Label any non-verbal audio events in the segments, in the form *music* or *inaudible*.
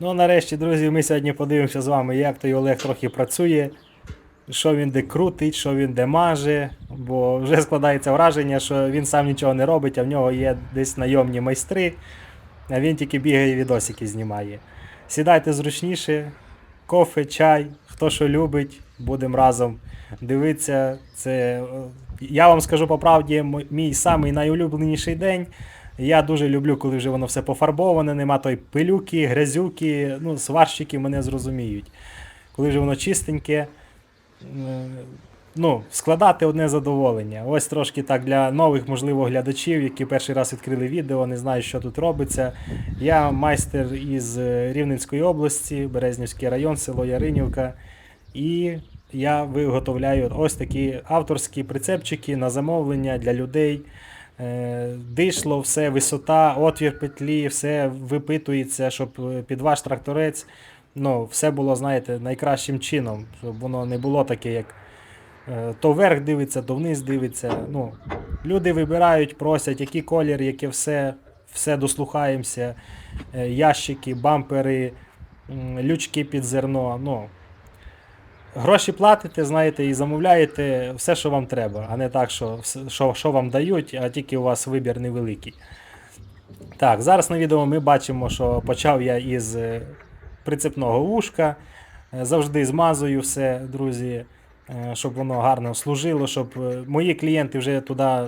Ну, нарешті, друзі, ми сьогодні подивимося з вами, як той Олег трохи працює, що він де крутить, що він де маже, бо вже складається враження, що він сам нічого не робить, а в нього є десь найомні майстри, а він тільки бігає і відосики знімає. Сідайте зручніше, кофе, чай, хто що любить, будемо разом дивитися. Це, е, я вам скажу по правді, мій самий найулюбленіший день. Я дуже люблю, коли вже воно все пофарбоване, нема той пилюки, грязюки, ну, сварщики мене зрозуміють. Коли вже воно чистеньке, е, ну, складати одне задоволення. Ось трошки так для нових, можливо, глядачів, які перший раз відкрили відео, не знають, що тут робиться. Я майстер із е, Рівненської області, Березнівський район, село Яринівка. І я виготовляю ось такі авторські прицепчики на замовлення для людей. Е, Дишло, все, висота, отвір петлі, все випитується, щоб е, під ваш тракторець ну, все було, знаєте, найкращим чином, щоб воно не було таке, як е, то вверх дивиться, то вниз дивиться. Ну, люди вибирають, просять, який колір, яке все, все дослухаємося, ящики, бампери, лючки під зерно. Ну, Гроші платите, знаєте, і замовляєте все, що вам треба, а не так, що, що, що вам дають, а тільки у вас вибір невеликий. Так, зараз на відео ми бачимо, що почав я із е, прицепного вушка. Е, Завжди змазую все, друзі, е, щоб воно гарно служило, щоб мої клієнти вже туди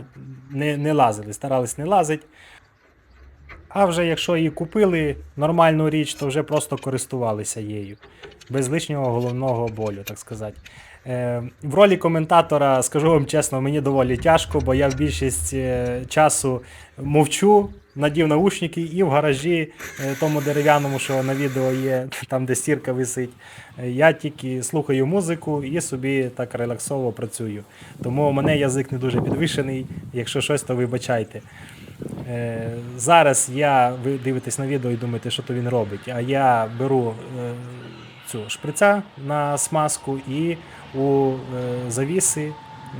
не, не лазили, старались не лазити. А вже якщо її купили нормальну річ, то вже просто користувалися її. Без лишнього головного болю, так сказати. Е, в ролі коментатора, скажу вам чесно, мені доволі тяжко, бо я в більшість е, часу мовчу, надів наушники і в гаражі, е, тому дерев'яному, що на відео є, *laughs* там де стірка висить. Я тільки слухаю музику і собі так релаксово працюю. Тому у мене язик не дуже підвищений. Якщо щось, то вибачайте. Зараз я, ви дивитесь на відео і думаєте, що то він робить. А я беру цю шприця на смазку і у е, завіси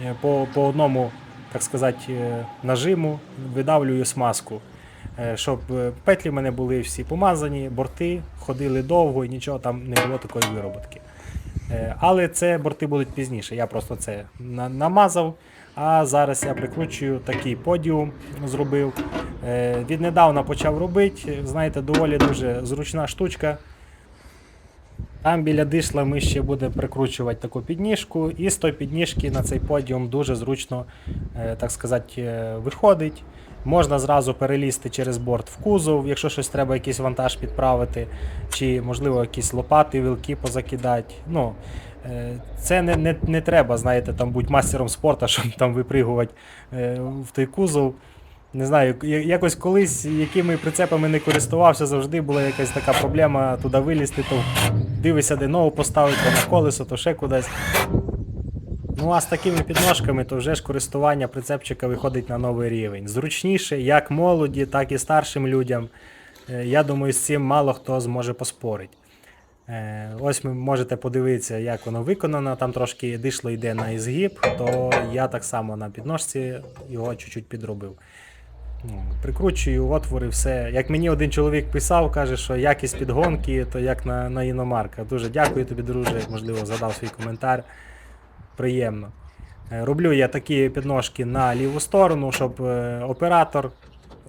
е, по, по одному, так сказати, е, нажиму видавлюю смазку. Щоб петлі в мене були всі помазані, борти ходили довго і нічого там не було такої вироботки. Але це борти будуть пізніше. Я просто це намазав. А зараз я прикручую такий подіум, зробив. Віднедавна почав робити. Знаєте, доволі дуже зручна штучка. Там біля дишла ми ще будемо прикручувати таку підніжку, і з тої підніжки на цей подіум дуже зручно, е, так сказати, е, виходить. Можна зразу перелізти через борт в кузов, якщо щось треба, якийсь вантаж підправити, чи, можливо, якісь лопати, вилки позакидати. Ну, е, це не, не, не треба, знаєте, там бути мастером спорту, *laughs* щоб там випригувати в той кузов. Не знаю, якось колись якими прицепами не користувався, завжди була якась така проблема туди вилізти, то дивишся, де ногу поставити, то на колесо, то ще кудись. Ну а з такими підножками, то вже ж користування прицепчика виходить на новий рівень. Зручніше, як молоді, так і старшим людям. Е, Я думаю, з цим мало хто зможе поспорити. Е, Ось ви можете подивитися, як воно виконано. Там трошки дишло йде на ізгиб, то я так само на підножці його чуть-чуть підробив. Ну, Прикручую отвори, все. Як мені один чоловік писав, каже, що якість підгонки, то як на, на іномарка. Дуже дякую тобі, друже. Можливо, задав свій коментар. Приємно. Е, Роблю я такі підножки на ліву сторону, щоб е, оператор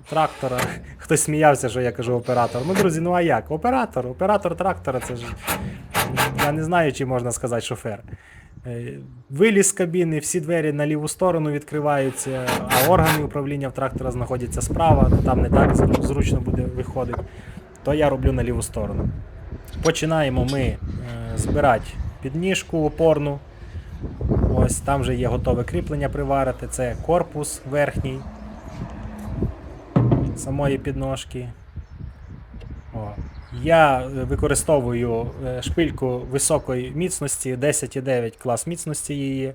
трактора. *laughs* Хтось сміявся, що я кажу оператор. Ну, друзі, ну а як? Оператор, оператор трактора це ж. Я не знаю, чи можна сказати шофер. Е, Виліз з кабіни, всі двері на ліву сторону відкриваються, а органи управління в трактора знаходяться справа, там не так зручно буде виходити. То я роблю на ліву сторону. Починаємо ми е, збирати підніжку опорну. Ось там вже є готове кріплення приварити. Це корпус верхній самої підножки. О. Я е, використовую е, шпильку високої міцності, 10,9 клас міцності її.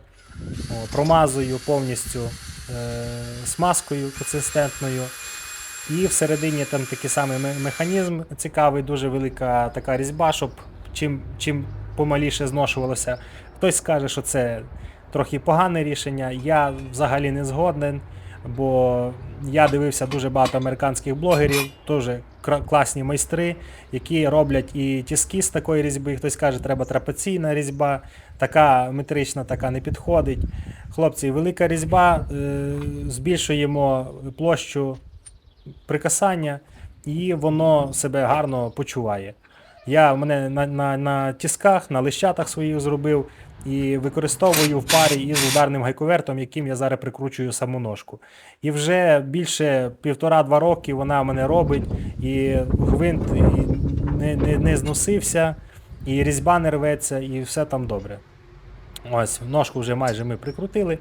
Промазую повністю е, смазкою консистентною. І всередині там такий самий механізм цікавий, дуже велика така різьба, щоб чим, чим помаліше зношувалося. Хтось скаже, що це трохи погане рішення. Я взагалі не згоден. Бо я дивився дуже багато американських блогерів, кра- класні майстри, які роблять і тіски з такої різьби. Хтось каже, треба трапеційна різьба, така метрична, така не підходить. Хлопці, велика різьба, е, збільшуємо площу прикасання, і воно себе гарно почуває. Я мене на, на, на тісках, на лищатах своїх зробив і використовую в парі із ударним гайковертом, яким я зараз прикручую саму ножку. І вже більше півтора-два роки вона мене робить, і гвинт не, не, не зносився, і різьба не рветься, і все там добре. Ось, ножку вже майже ми прикрутили.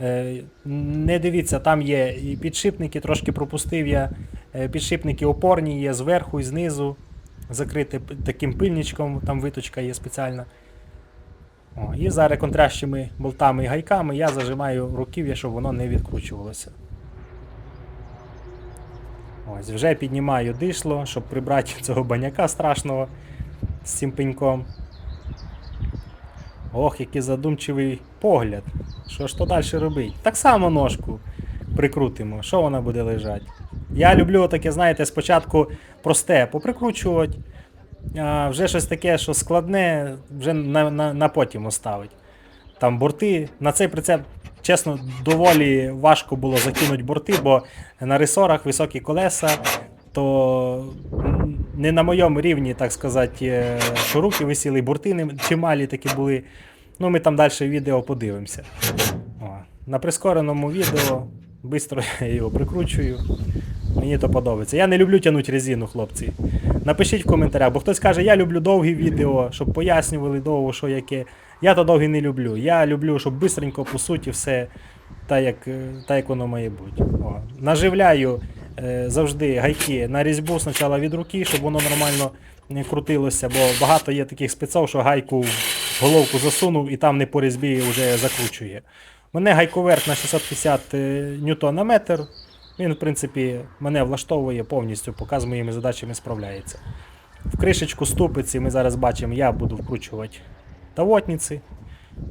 Е, Не дивіться, там є і підшипники, трошки пропустив я. Е, Підшипники опорні є зверху і знизу. Закрити таким пильничком, там виточка є спеціальна. О, і зараз контрящими болтами і гайками я зажимаю руків'я, щоб воно не відкручувалося. Ось, вже піднімаю дишло, щоб прибрати *laughs* цього баняка страшного з цим пеньком. Ох, який задумчивий погляд. Що ж то далі робити? Так само ножку прикрутимо. Що вона буде лежати? Я люблю таке, знаєте, спочатку просте поприкручувати, а вже щось таке, що складне, вже на, на, на потім оставить. Там борти. На цей прицеп, чесно, доволі важко було закинути борти, бо на ресорах високі колеса, то не на моєму рівні, так сказати, е, шуруки висіли, борти чималі такі були. Ну, ми там далі відео подивимося. О, на прискореному відео швидко *laughs* я його прикручую. Мені то подобається. Я не люблю тягнути резину, хлопці. Напишіть в коментарях, бо хтось каже, я люблю довгі відео, щоб пояснювали довго, що яке. Я то довгі не люблю. Я люблю, щоб бистренько, по суті, все так, як, е, так, як воно має бути. О. Наживляю е, завжди гайки на різьбу спочатку від руки, щоб воно нормально не крутилося, бо багато є таких спецов, що гайку в головку засунув і там не по різьбі вже закручує. Мене гайковерт на 650 е, ньютон на метр. Він, в принципі, мене влаштовує повністю, поки з моїми задачами справляється. В кришечку ступиці ми зараз бачимо, я буду вкручувати тавотниці,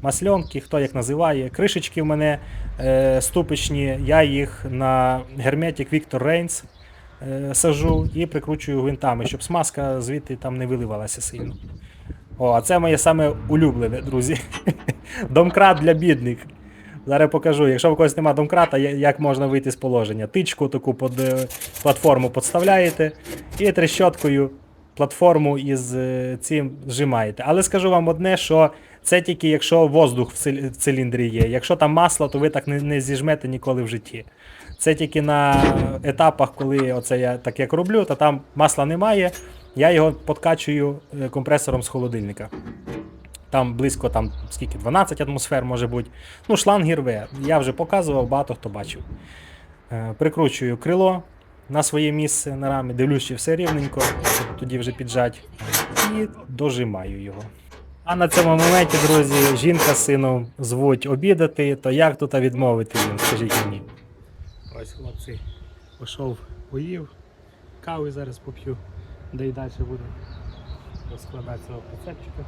масльонки, хто як називає. Кришечки в мене е, ступичні, я їх на герметик Victor Reigns е, сажу і прикручую гвинтами, щоб смазка звідти там не виливалася сильно. О, а це моє саме улюблене, друзі. *laughs* Домкрат для бідних. Зараз покажу, якщо в когось немає домкрата, як можна вийти з положення. Тичку таку під е, платформу підставляєте і трещоткою платформу із е, цим зжимаєте. Але скажу вам одне, що це тільки якщо воздух в циліндрі є. Якщо там масло, то ви так не, не зіжмете ніколи в житті. Це тільки на етапах, коли оце я так як роблю, то там масла немає. Я його подкачую е, компресором з холодильника. Там близько там, скільки, 12 атмосфер може бути. Ну, шланг рве. Я вже показував, багато хто бачив. Е, Прикручую крило на своє місце на рамі, дивлюсь, чи все рівненько, тоді вже піджать. І дожимаю його. А на цьому моменті, друзі, жінка з сином звуть обідати, то як тут відмовити їм, скажіть мені. Ось, хлопці, пішов, поїв, кави зараз поп'ю, де й далі буду розкладати цього прицепчика.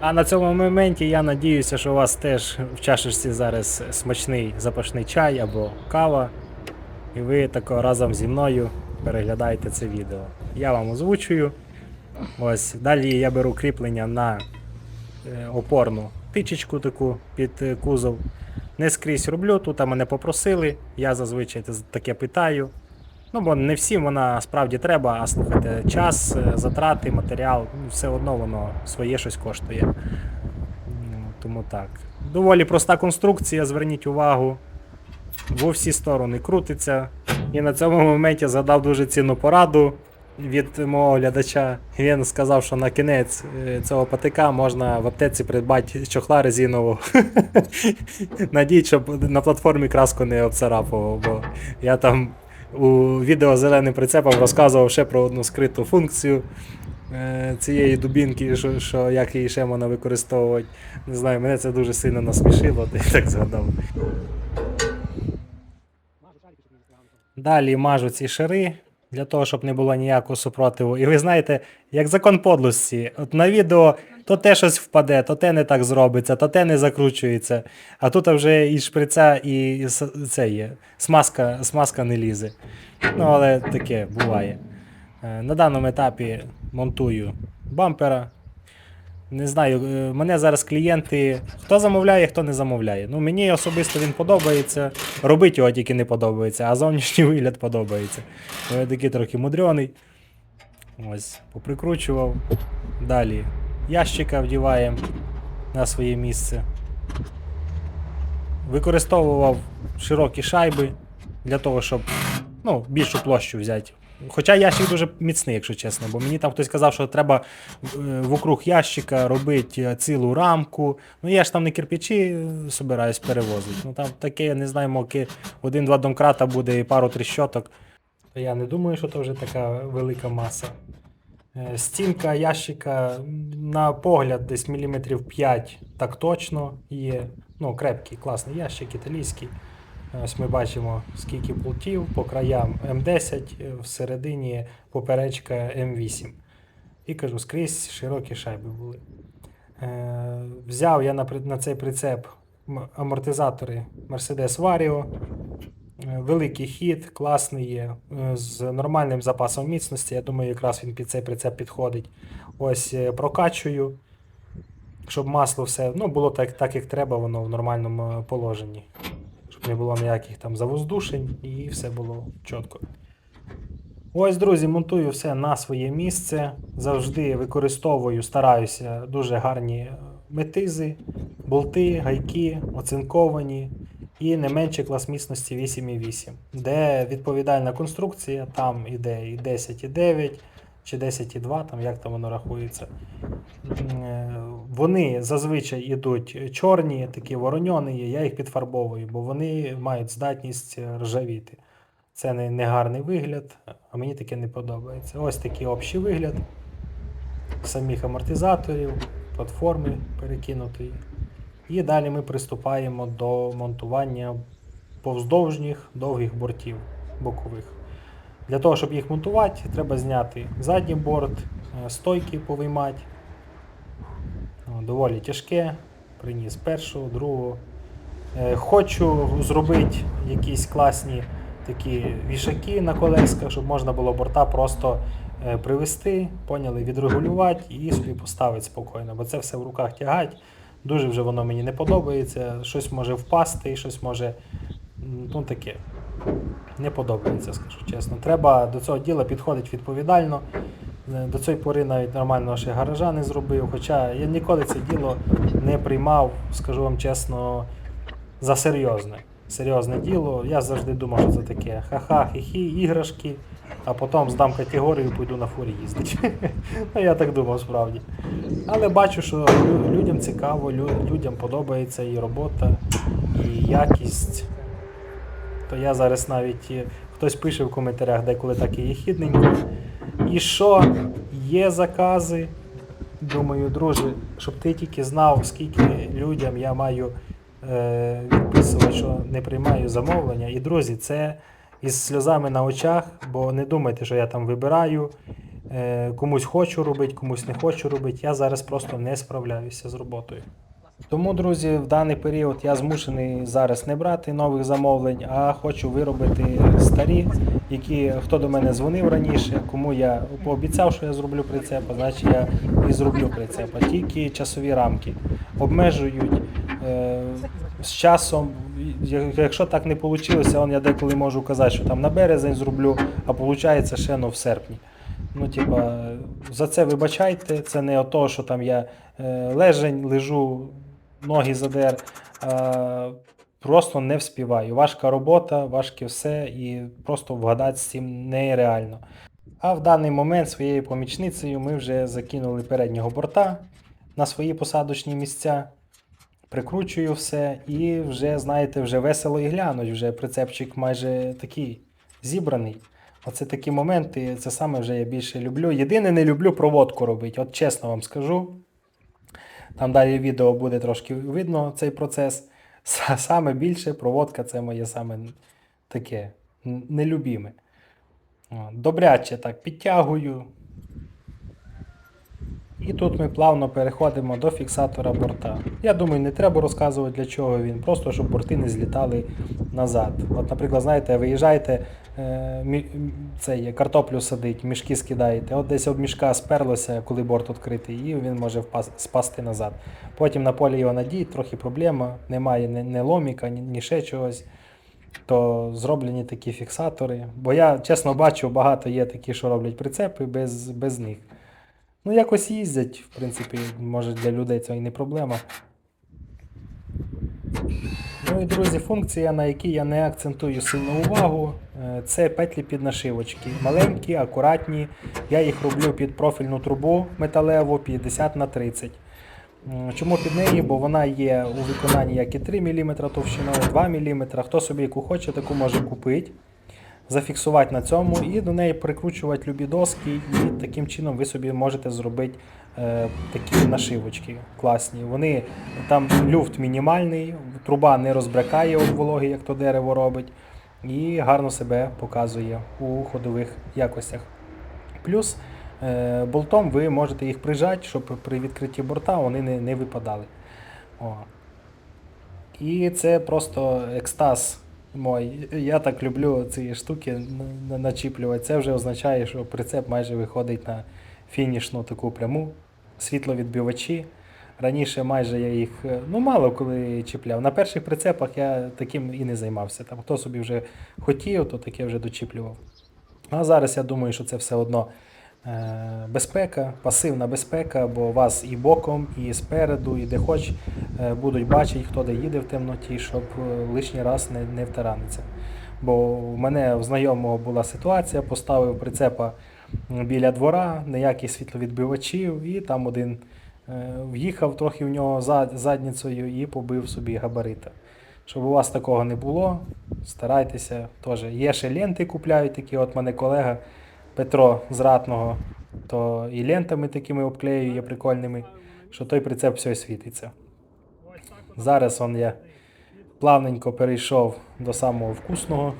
А на цьому моменті я надіюся, що у вас теж в чашечці зараз смачний запашний чай або кава. І ви тако разом зі мною переглядаєте це відео. Я вам озвучую. Ось, далі я беру кріплення на е, опорну тичечку таку під е, кузов. Не скрізь роблю, тут мене попросили, я зазвичай таке питаю. Ну, бо не всім вона справді треба, а слухайте, час, е, затрати, матеріал, ну, все одно воно своє щось коштує. Ну, Тому так. Доволі проста конструкція, зверніть увагу. В всі сторони крутиться. І на цьому моменті згадав дуже цінну пораду від мого глядача. Він сказав, що на кінець е, цього патика можна в аптеці придбати чохла резинового. *laughs* Надіть, щоб на платформі краску не обцарапував, бо я там у відео зеленим прицепом розказував ще про одну скриту функцію е, цієї дубінки, що, що як її ще можна використовувати. Не знаю, мене це дуже сильно насмішило, *laughs* я так згадав. Далі мажу ці шари Для того, щоб не було ніякого супротиву. І ви знаєте, як закон подлості. От на відео то те щось впаде, то те не так зробиться, то те не закручується. А тут вже і шприця, і це є. Смазка, смазка не лізе. Ну, але таке буває. Е, На даному етапі монтую бампера. Не знаю, е, мене зараз клієнти. Хто замовляє, хто не замовляє. Ну, мені особисто він подобається. Робити його тільки не подобається, а зовнішній вигляд подобається. Е, Такий трохи мудрений. Ось, поприкручував. Далі ящика вдіваємо на своє місце. Використовував широкі шайби для того, щоб ну, більшу площу взяти. Хоча ящик дуже міцний, якщо чесно, бо мені там хтось казав, що треба е, вокруг ящика робити е, цілу рамку. Ну я ж там не кирпичі собираюсь перевозити. Ну там таке, я не знаю, моки один-два домкрата буде і пару тріщоток. То я не думаю, що це вже така велика маса. Е, Стінка ящика на погляд десь міліметрів 5 так точно є. Ну, крепкий, класний ящик, італійський. Ось ми бачимо, скільки болтів по краям М10, е, всередині поперечка М8. І кажу, скрізь широкі шайби були. Е, взяв я на, на цей прицеп амортизатори Mercedes Vario. Е, Великий хід, класний є, е, з нормальним запасом міцності. Я думаю, якраз він під цей прицеп підходить. Ось е, прокачую, щоб масло все ну, було так, так, як треба, воно в нормальному положенні. Щоб не було ніяких там завоздушень і все було чітко. Ось, друзі, монтую все на своє місце. Завжди використовую, стараюся дуже гарні метизи, болти, гайки, оцинковані і не менше клас міцності 8,8. Де відповідальна конструкція, там іде і 10,9 чи 10,2, там як там воно рахується. Е, Вони зазвичай йдуть чорні, такі вороньоні, я їх підфарбовую, бо вони мають здатність ржавіти. Це не, не гарний вигляд, а мені таке не подобається. Ось такий общий вигляд самих амортизаторів, платформи перекинутої. І далі ми приступаємо до монтування повздовжніх довгих бортів бокових. Для того, щоб їх монтувати, треба зняти задній борт, е, стойки повиймати. Доволі тяжке. Приніс першу, другу. Е, Хочу зробити якісь класні такі вішаки на колесках, щоб можна було борта просто е, привести, поняли, відрегулювати і собі поставити спокійно, бо це все в руках тягать. Дуже вже воно мені не подобається. Щось може впасти, щось може. Ну таке. Не подобається, скажу чесно. Треба до цього діла підходити відповідально. Е, До цієї пори навіть нормального ще гаража не зробив. Хоча я ніколи це діло не приймав, скажу вам чесно, за серйозне. Серйозне діло. Я завжди думав, що це таке ха-ха, хі-хі, іграшки, а потім здам категорію і піду на фурі їздити. *laughs* ну, я так думав справді. Але бачу, що людям цікаво, людям подобається і робота, і якість. То я зараз навіть е, хтось пише в коментарях, деколи так і є хідненько. І що є закази. Думаю, друже, щоб ти тільки знав, скільки людям я маю е, відписувати, що не приймаю замовлення. І друзі, це із сльозами на очах, бо не думайте, що я там вибираю. Е, комусь хочу робити, комусь не хочу робити. Я зараз просто не справляюся з роботою. Тому, друзі, в даний період я змушений зараз не брати нових замовлень, а хочу виробити старі, які хто до мене дзвонив раніше, кому я пообіцяв, що я зроблю прицеп, а значить я і зроблю прицеп. А тільки часові рамки обмежують з часом. Якщо так не вийшло, я деколи можу казати, що там на березень зроблю, а виходить ще ну, в серпні. Ну, типа, за це вибачайте, це не ото, що там я е, лежень, лежу, ноги задер. А, просто не вспіваю. Важка робота, важке все, і просто вгадати з цим нереально. А в даний момент своєю помічницею ми вже закинули переднього борта на свої посадочні місця. Прикручую все і вже, знаєте, вже весело і глянуть. Вже прицепчик майже такий зібраний. Оце такі моменти, це саме вже я більше люблю. Єдине, не люблю проводку робити. От чесно вам скажу. Там далі відео буде трошки видно цей процес. *laughs* Саме більше проводка це моє саме таке нелюбіме. Добряче так підтягую. І тут ми плавно переходимо до фіксатора борта. Я думаю, не треба розказувати для чого він, просто щоб борти не злітали назад. От, наприклад, знаєте, виїжджаєте, е, мі- м, це є, картоплю садить, мішки скидаєте. От десь об мішка сперлося, коли борт відкритий, і він може впас- спасти назад. Потім на полі його надіють, трохи проблема, немає ні, ні ломіка, ні, ні ще чогось. То зроблені такі фіксатори. Бо я чесно бачу, багато є такі, що роблять прицепи без, без них. Ну, якось їздять, в принципі, може для людей це і не проблема. Ну і друзі, функція, на якій я не акцентую сильну увагу, е, це петлі під нашивочки. Маленькі, акуратні. Я їх роблю під профільну трубу металеву 50 на 30. Чому під неї? Бо вона є у виконанні як і 3 мм товщиною, 2 мм. Хто собі яку хоче, таку може купити зафіксувати на цьому і до неї прикручувати любі доски, і таким чином ви собі можете зробити е, такі нашивочки класні. Вони там люфт мінімальний, труба не розбракає від вологи, як то дерево робить, і гарно себе показує у ходових якостях. Плюс е, болтом ви можете їх прижати, щоб при відкритті борта вони не, не випадали. О. І це просто екстаз мой. Я так люблю ці штуки на- на- начіплювати. Це вже означає, що прицеп майже виходить на фінішну таку пряму, світловідбивачі. Раніше майже я їх е, ну, мало коли чіпляв. На перших прицепах я таким і не займався. Там, хто собі вже хотів, то таке вже дочіплював. А зараз я думаю, що це все одно безпека, пасивна безпека, бо вас і боком, і спереду, і де хоч е, будуть бачити, хто де їде в темноті, щоб е, лишній раз не, не втараниться. Бо в мене в знайомого була ситуація, поставив прицепа біля двора, ніяких світловідбивачів, і там один е, в'їхав трохи в нього зад- задницею і побив собі габарита. Щоб у вас такого не було, старайтеся теж. Є ще ленти купляють такі, от мене колега Петро з Ратного, то і лентами такими обклеює прикольними, що той прицеп все світиться. Зараз он я плавненько перейшов до самого вкусного.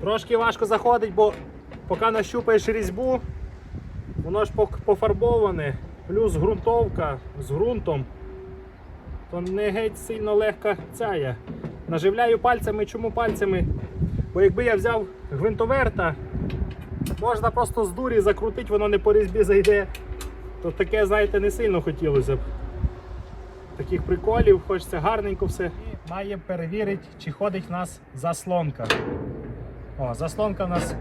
Трошки важко заходить, бо поки нащупаєш різьбу, воно ж пофарбоване, плюс ґрунтовка з ґрунтом, то не геть сильно легка цяя. Наживляю пальцями, чому пальцями? Бо якби я взяв гвинтоверта, можна просто з дурі закрутити, воно не по різьбі зайде. То таке, знаєте, не сильно хотілося б. Таких приколів, хочеться гарненько все. І має перевірити, чи ходить в нас заслонка. О, заслонка в нас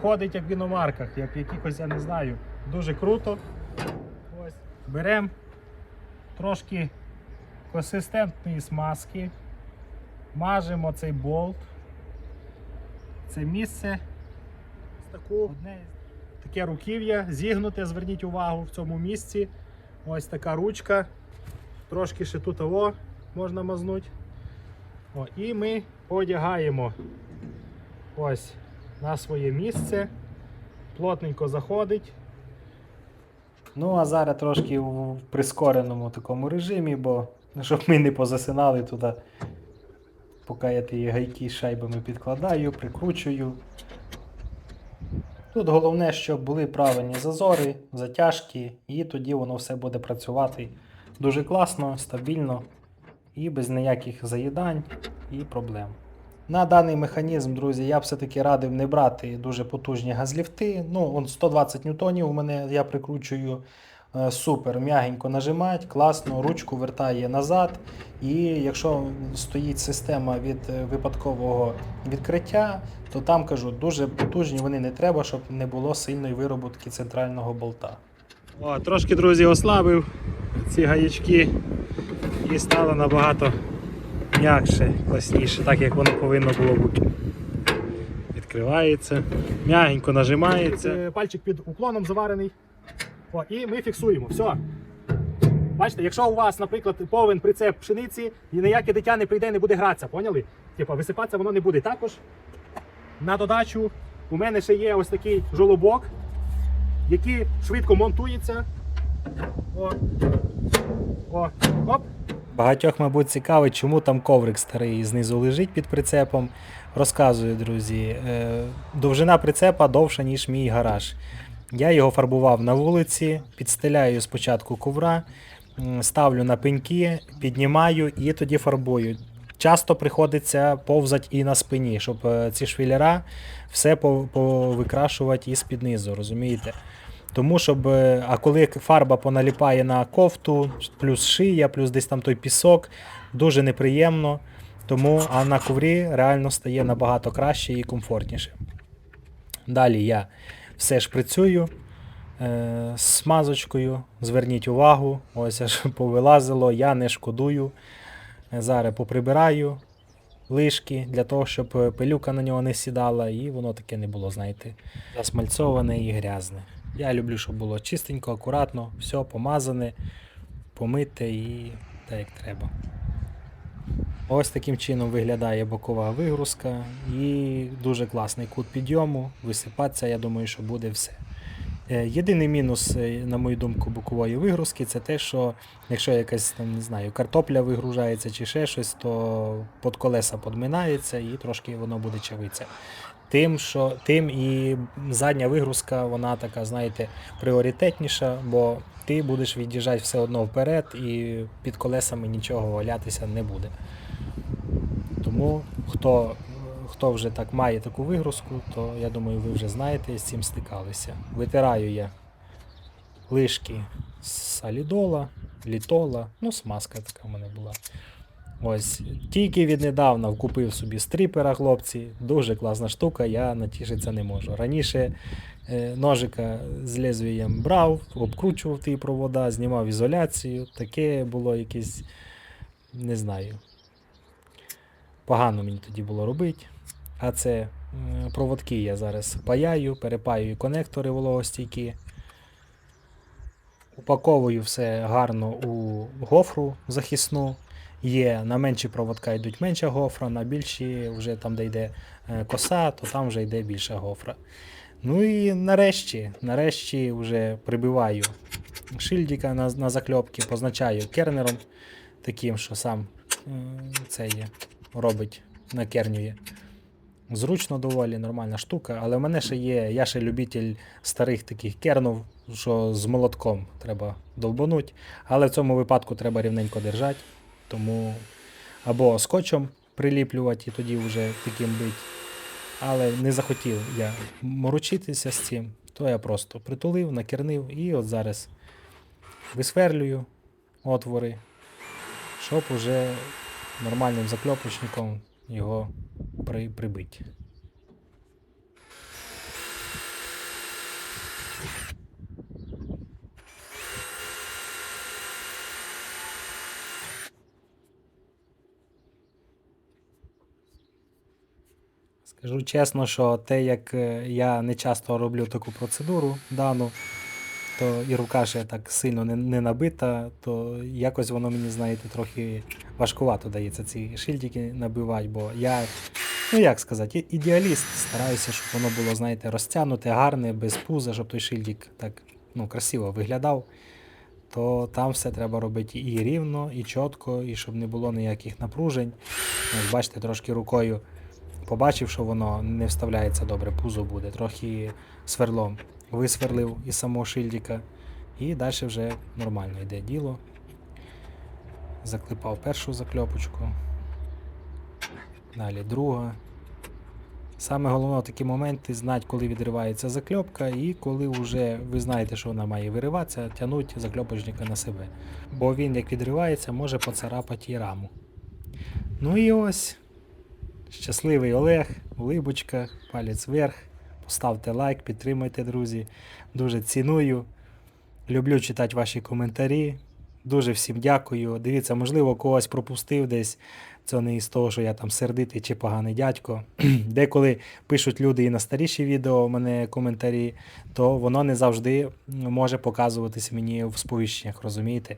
ходить як в іномарках, як в якихось, я не знаю, дуже круто. Ось. Беремо трошки консистентної смазки, мажемо цей болт. Це місце таку, одне таке руків'я, зігнуте, зверніть увагу в цьому місці. Ось така ручка. Трошки ще тут о, можна мазнути. О, і ми одягаємо ось на своє місце. Плотненько заходить. Ну, а зараз трошки в прискореному такому режимі, бо ну, щоб ми не позасинали туди. Поки я ті гайки шайбами підкладаю, прикручую. Тут головне, щоб були правильні зазори, затяжки, і тоді воно все буде працювати дуже класно, стабільно і без ніяких заїдань і проблем. На даний механізм, друзі, я все-таки радив не брати дуже потужні газліфти. Ну, он 120 ньютонів у мене я прикручую. Е, Супер, м'ягенько нажимать, класно, ручку вертає назад. І якщо стоїть система від е, випадкового відкриття, то там кажу, дуже потужні вони не треба, щоб не було сильної вироботки центрального болта. О, трошки, друзі, ослабив ці гаячки і стало набагато м'якше, класніше, так як воно повинно було бути. Відкривається, м'ягенько нажимається. Пальчик під уклоном заварений. О, і ми фіксуємо. Все. Бачите, якщо у вас, наприклад, повен прицеп пшениці, і ніяке дитя не прийде, не буде гратися, поняли? Типа висипатися воно не буде. Також на додачу у мене ще є ось такий жолобок, який швидко монтується. О, о, оп, Багатьох, мабуть, цікавить, чому там коврик старий знизу лежить під прицепом. Розказую, друзі. Е, Довжина прицепа довша, ніж мій гараж. Я його фарбував на вулиці, підстеляю спочатку ковра, ставлю на пеньки, піднімаю і тоді фарбую. Часто приходиться повзати і на спині, щоб е, ці швілера все повикрашувати і з-під низу, розумієте? Тому щоб. е, А коли фарба поналіпає на кофту, плюс шия, плюс десь там той пісок, дуже неприємно. Тому а на коврі реально стає набагато краще і комфортніше. Далі я все шприцюю е, з смазочкою. Зверніть увагу, ось аж *laughs* повилазило, я не шкодую. Е, Зараз поприбираю лишки для того, щоб е, пилюка на нього не сідала, і воно таке не було, знаєте, засмальцоване і грязне. Я люблю, щоб було чистенько, акуратно, все помазане, помите і так як треба. Ось таким чином виглядає бокова вигрузка і дуже класний кут підйому. Висипатися, я думаю, що буде все. Е, Єдиний мінус, е, на мою думку, бокової вигрузки це те, що якщо якась там, не знаю, картопля вигружається чи ще щось, то під колеса подминається і трошки воно буде чавитися. Тим, що, тим і задня вигрузка, вона така, знаєте, пріоритетніша, бо ти будеш від'їжджати все одно вперед і під колесами нічого валятися не буде. Хто, хто вже так має таку вигрузку, то я думаю, ви вже знаєте з цим стикалися. Витираю я лишки з салідола, літола, ну, смазка така в мене була. Ось, тільки віднедавна купив собі стріпера, хлопці. Дуже класна штука, я натішитися не можу. Раніше е, ножика з лезвієм брав, обкручував ті провода, знімав ізоляцію. Таке було якесь, не знаю. Погано мені тоді було робити. А це проводки я зараз паяю, перепаюю конектори вологостійкі. Упаковую все гарно у гофру захисну. Є на менші проводка йдуть менша гофра, на більші, вже там, де йде е, коса, то там вже йде більша гофра. Ну і нарешті, нарешті вже прибиваю шильдика на, на закльопки, позначаю кернером таким, що сам це є, робить, накернює. Зручно доволі, нормальна штука, але в мене ще є, я ще любитель старих таких кернів, що з молотком треба довбануть. Але в цьому випадку треба рівненько держати, тому або скотчем приліплювати і тоді вже таким бить. Але не захотів я морочитися з цим, то я просто притулив, накернив і от зараз висверлюю отвори, щоб уже нормальним закльопочником його при, прибити. Скажу чесно, що те, як е, я не часто роблю таку процедуру дану, то і рука ще так сильно не, не набита, то якось воно мені, знаєте, трохи важкувато дається ці шильдики набивати, бо я, ну як сказати, ідеаліст, стараюся, щоб воно було, знаєте, розтягнуте, гарне, без пуза, щоб той шильдик так ну, красиво виглядав. То там все треба робити і рівно, і чітко, і щоб не було ніяких напружень. Ось бачите, трошки рукою побачив, що воно не вставляється добре, пузо буде, трохи сверлом висверлив із самого шильдика, і далі вже нормально йде діло. Заклепав першу закльопочку, далі друга. Саме головне в такі моменти знати, коли відривається закльопка, і коли вже ви знаєте, що вона має вириватися, тягнуть закльопочника на себе. Бо він, як відривається, може поцарапати і раму. Ну і ось. Щасливий Олег, улибочка, палець вверх. Поставте лайк, підтримуйте, друзі. Дуже ціную. Люблю читати ваші коментарі. Дуже всім дякую. Дивіться, можливо, когось пропустив десь. Це не із того, що я там сердитий чи поганий дядько. *clears throat* Деколи пишуть люди і на старіші відео у мене коментарі, то воно не завжди може показуватись мені в сповіщеннях, розумієте?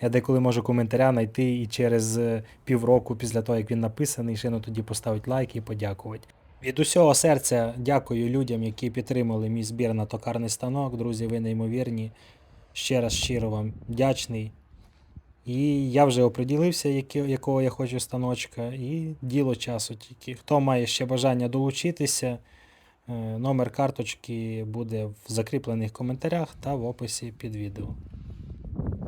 Я деколи можу коментаря знайти і через е, півроку після того, як він написаний, ще ну тоді поставити лайк і подякувати. Від усього серця дякую людям, які підтримали мій збір на токарний станок. Друзі, ви неймовірні. Ще раз щиро вам вдячний. І я вже оприділився, якого я хочу станочка, і діло часу тільки. Хто має ще бажання долучитися, е, номер карточки буде в закріплених коментарях та в описі під відео.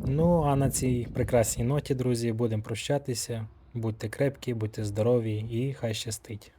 Ну, а на цій прекрасній ноті, друзі, будемо прощатися. Будьте крепкі, будьте здорові і хай щастить.